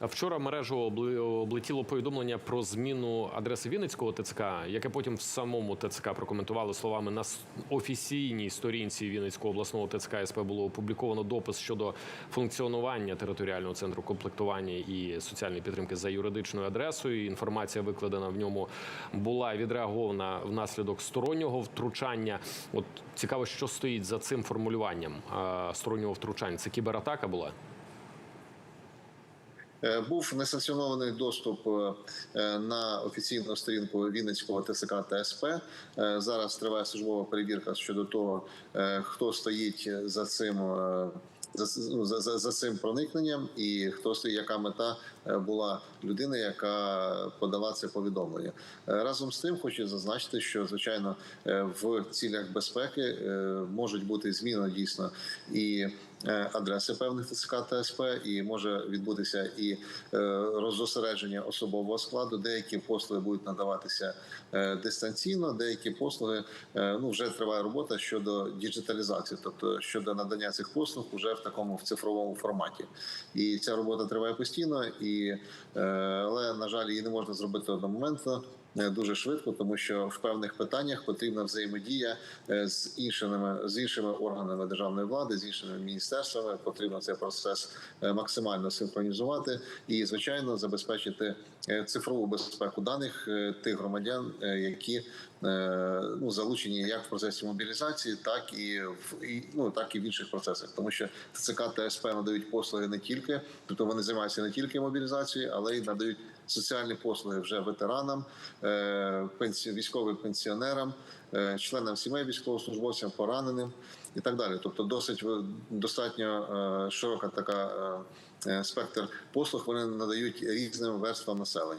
Вчора мережу облетіло повідомлення про зміну адреси Вінницького ТЦК, яке потім в самому ТЦК прокоментували словами на офіційній сторінці Вінницького обласного ТЦК СП було опубліковано допис щодо функціонування територіального центру комплектування і соціальної підтримки за юридичною адресою. Інформація викладена в ньому була відреагована внаслідок стороннього втручання. От цікаво, що стоїть за цим формулюванням стороннього втручання. Це кібератака була. Е, Був несанкціонований доступ е, е, на офіційну сторінку Вінницького ТСК та Зараз триває службова перевірка щодо того, хто стоїть за цим. За, ну, за, за, за цим проникненням, і хто стоїть, яка мета була людини, яка подала це повідомлення. Разом з тим, хочу зазначити, що звичайно в цілях безпеки можуть бути зміни дійсно і адреси певних ТЦК та СП, і може відбутися і е, роззосередження особового складу. Деякі послуги будуть надаватися е, дистанційно, деякі послуги е, ну вже триває робота щодо діджиталізації, тобто щодо надання цих послуг уже в такому в цифровому форматі. І ця робота триває постійно, і е, але на жаль, її не можна зробити одномоментно. е, Дуже швидко, тому що в певних питаннях потрібна взаємодія е, з іншими з іншими органами державної влади, з іншими міністерствами. Потрібно цей процес е, максимально синхронізувати і, звичайно, забезпечити е, цифрову безпеку даних е, тих громадян, які ну залучені як в процесі мобілізації, так і в і, ну так і в інших процесах, тому що ТЦК та СП надають послуги не тільки, тобто вони займаються не тільки мобілізацією, але й надають соціальні послуги вже ветеранам, е, військовим пенсіонерам, е, членам сімей військовослужбовцям, пораненим і так далі. Тобто, досить достатньо е, широка така спектр послуг. Вони надають різним верствам населення.